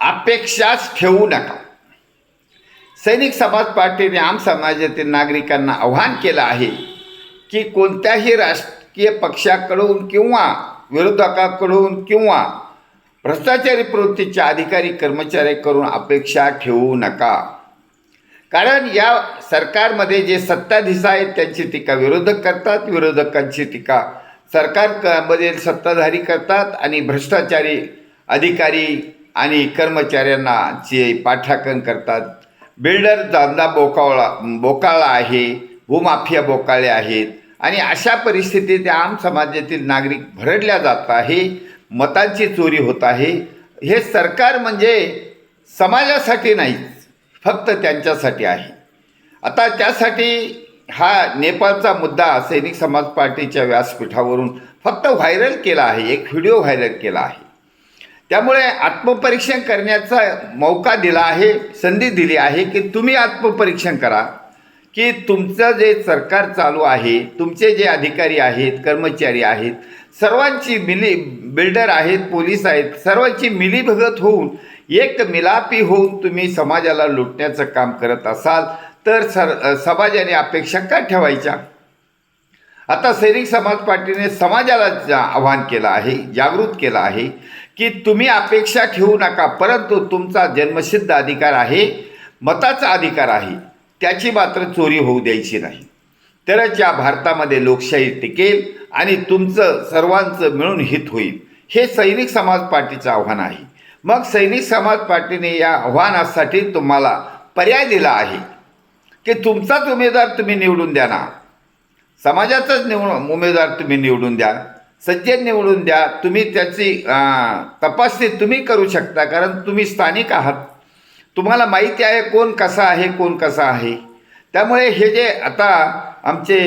अपेक्षाच ठेवू नका. सैनिक समाज पार्टीने आम समाजातील नागरिकांना आव्हान केलं आहे की कोणत्याही राजकीय पक्षाकडून किंवा विरोधकाकडून किंवा भ्रष्टाचारी प्रवृत्तीच्या अधिकारी कर्मचाऱ्याकडून अपेक्षा ठेवू नका. कारण या सरकारमध्ये जे सत्ताधीश आहेत त्यांची टीका विरोधक करतात विरोधकांची टीका सरकारमध्ये सत्ताधारी करतात आणि भ्रष्टाचारी अधिकारी आणि कर्मचाऱ्यांना जे पाठाकन करतात. बिल्डर दादा बोकावळा बोकाळा आहे भूमाफिया बोकाळे आहेत. आणि अशा परिस्थितीत आम समाजातील नागरिक भरडल्या जात आहे मतांची चोरी होत आहे. हे सरकार म्हणजे समाजासाठी नाही फक्त त्यांच्यासाठी आहे. आता त्यासाठी हा नेपाळचा मुद्दा सैनिक समाज पार्टीच्या व्यासपीठावरून फक्त व्हायरल केला आहे एक व्हिडिओ व्हायरल केला आहे. त्यामुळे आत्मपरीक्षण करण्याचा मौका दिला आहे संधी दिली आहे की तुम्ही आत्मपरीक्षण करा की तुमचं जे सरकार चालू आहे तुमचे जे अधिकारी आहेत कर्मचारी आहेत सर्वांची मिली बिल्डर आहेत पोलीस आहेत सर्वांची मिलीभगत होऊन एक मिलापी होऊन तुम्ही समाजाला लुटण्याचं काम करत असाल तर सर समाजाने अपेक्षा का ठेवायच्या? आता सैनिक समाज पार्टीने समाजाला जा- आवाहन केलं आहे जागृत केलं आहे की तुम्ही अपेक्षा ठेवू नका परंतु तुमचा जन्मसिद्ध अधिकार आहे मताचा अधिकार आहे त्याची मात्र चोरी होऊ द्यायची नाही. तरच या भारतामध्ये लोकशाही टिकेल आणि तुमचं सर्वांचं मिळून हित होईल हे सैनिक समाज पार्टीचं आव्हान आहे. मग सैनिक समाज पार्टीने या आव्हानासाठी तुम्हाला पर्याय दिला आहे की तुमचाच उमेदवार तुम्ही निवडून द्या ना. समाजाचाच निवड उमेदवार तुम्ही निवडून द्या. सज्जन निवडून द्या. तुम्ही त्याची तपासणी तुम्ही करू शकता कारण तुम्ही स्थानिक आहात. तुम्हाला माहिती आहे कोण कसा आहे कोण कसा आहे. त्यामुळे हे जे आता आमचे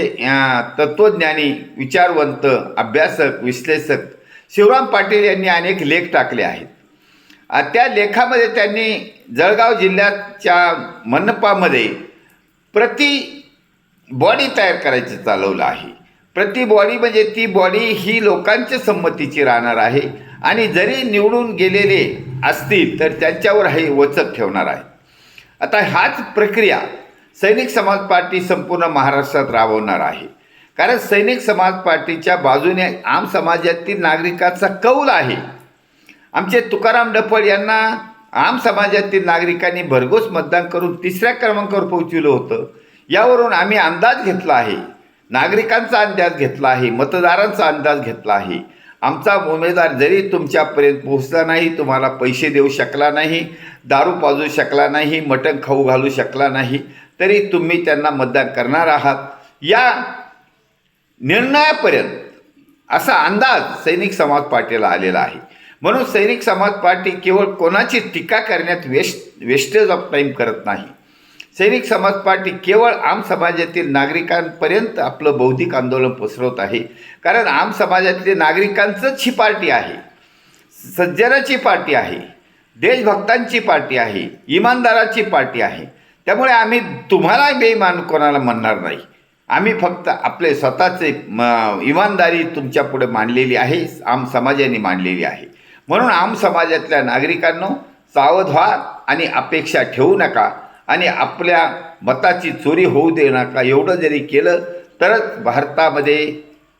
तत्त्वज्ञानी विचारवंत अभ्यासक विश्लेषक शिवराम पाटील यांनी अनेक लेख टाकले आहेत. त्या लेखामध्ये त्यांनी जळगाव जिल्ह्याच्या मनपामध्ये प्रति बॉडी तयार करायचं चालवलं आहे. प्रति बॉडी म्हणजे ती बॉडी ही लोकांच्या संमतीची राहणार आहे. आणि जरी निवडून गेलेले असतील तर त्यांच्यावर हे वचक ठेवणार आहे. आता हाच प्रक्रिया सैनिक समाज पार्टी संपूर्ण महाराष्ट्रात राबवणार आहे. कारण सैनिक समाज पार्टीच्या बाजूने आम समाजातील नागरिकाचा कौल आहे. आमचे तुकाराम डफळ यांना आम समाजातील नागरिकांनी भरघोस मतदान करून तिसऱ्या क्रमांकावर पोहोचविलं होतं. यावरून आम्ही अंदाज घेतला आहे नागरिकांचा अंदाज घेतला आहे मतदारांचा अंदाज घेतला आहे. आमचा उमेदवार जरी तुमच्यापर्यंत पोहोचला नाही तुम्हाला पैसे देऊ शकला नाही दारू पाजू शकला नाही मटण खाऊ घालू शकला नाही तरी तुम्ही त्यांना मतदान करणार आहात. या निर्णयापर्यंत असा अंदाज सैनिक समाज पार्टीला आलेला आहे. म्हणून सैनिक समाज पार्टी केवळ कोणाची टीका करण्यात वेस्ट वेस्टेज ऑफ टाईम करत नाही. सैनिक समाज पार्टी केवळ आम समाजातील नागरिकांपर्यंत आपलं बौद्धिक आंदोलन पसरवत आहे. कारण आम समाजातले नागरिकांचंच ही पार्टी आहे. सज्जनाची पार्टी आहे. देशभक्तांची पार्टी आहे. इमानदाराची पार्टी आहे. त्यामुळे आम्ही तुम्हाला बेईमान कोणाला म्हणणार नाही. आम्ही फक्त आपले स्वतःचे म इमानदारी तुमच्यापुढे मांडलेली आहे. आम समाजाने मांडलेली आहे. म्हणून आम समाजातल्या नागरिकांनो सावध व्हा आणि अपेक्षा ठेवू नका. आणि आपल्या मताची चोरी होऊ दे नका. एवढं जरी केलं तरच भारतामध्ये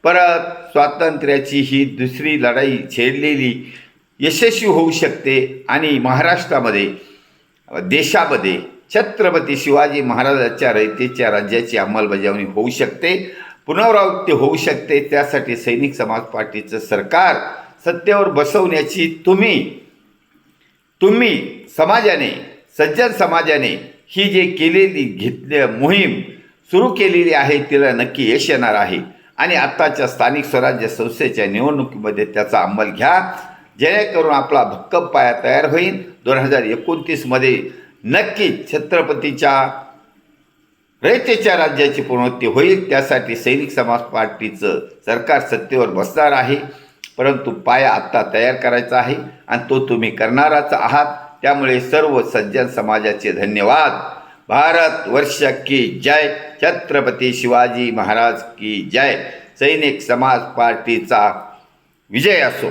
परत स्वातंत्र्याची ही दुसरी लढाई छेडलेली यशस्वी होऊ शकते. आणि महाराष्ट्रामध्ये देशामध्ये छत्रपती शिवाजी महाराजांच्या रयतेच्या राज्याची अंमलबजावणी होऊ शकते पुनरावृत्ती होऊ शकते. त्यासाठी सैनिक समाज पार्टीचं सरकार सत्तेवर बसवण्याची तुम्ही तुम्ही समाजाने सज्जन समाजाने ही जे केलेली घेतली मोहीम सुरू केलेली आहे तिला नक्की यश येणार आहे. आणि आत्ताच्या स्थानिक स्वराज्य संस्थेच्या निवडणुकीमध्ये त्याचा अंमल घ्या. जेणेकरून आपला भक्कम पाया तयार होईल. दोन हजार एकोणतीसमध्ये नक्की छत्रपतीच्या रयतेच्या राज्याची पुनरुत्ती होईल. त्यासाठी सैनिक समाज पार्टीचं सरकार सत्तेवर बसणार आहे. परंतु पाया आत्ता तयार करायचा आहे. आणि तो तुम्ही करणाराच आहात. त्यामुळे सर्व सज्जन समाजाचे धन्यवाद. भारत वर्ष की जय. छत्रपती शिवाजी महाराज की जय. सैनिक समाज पार्टीचा विजय असो.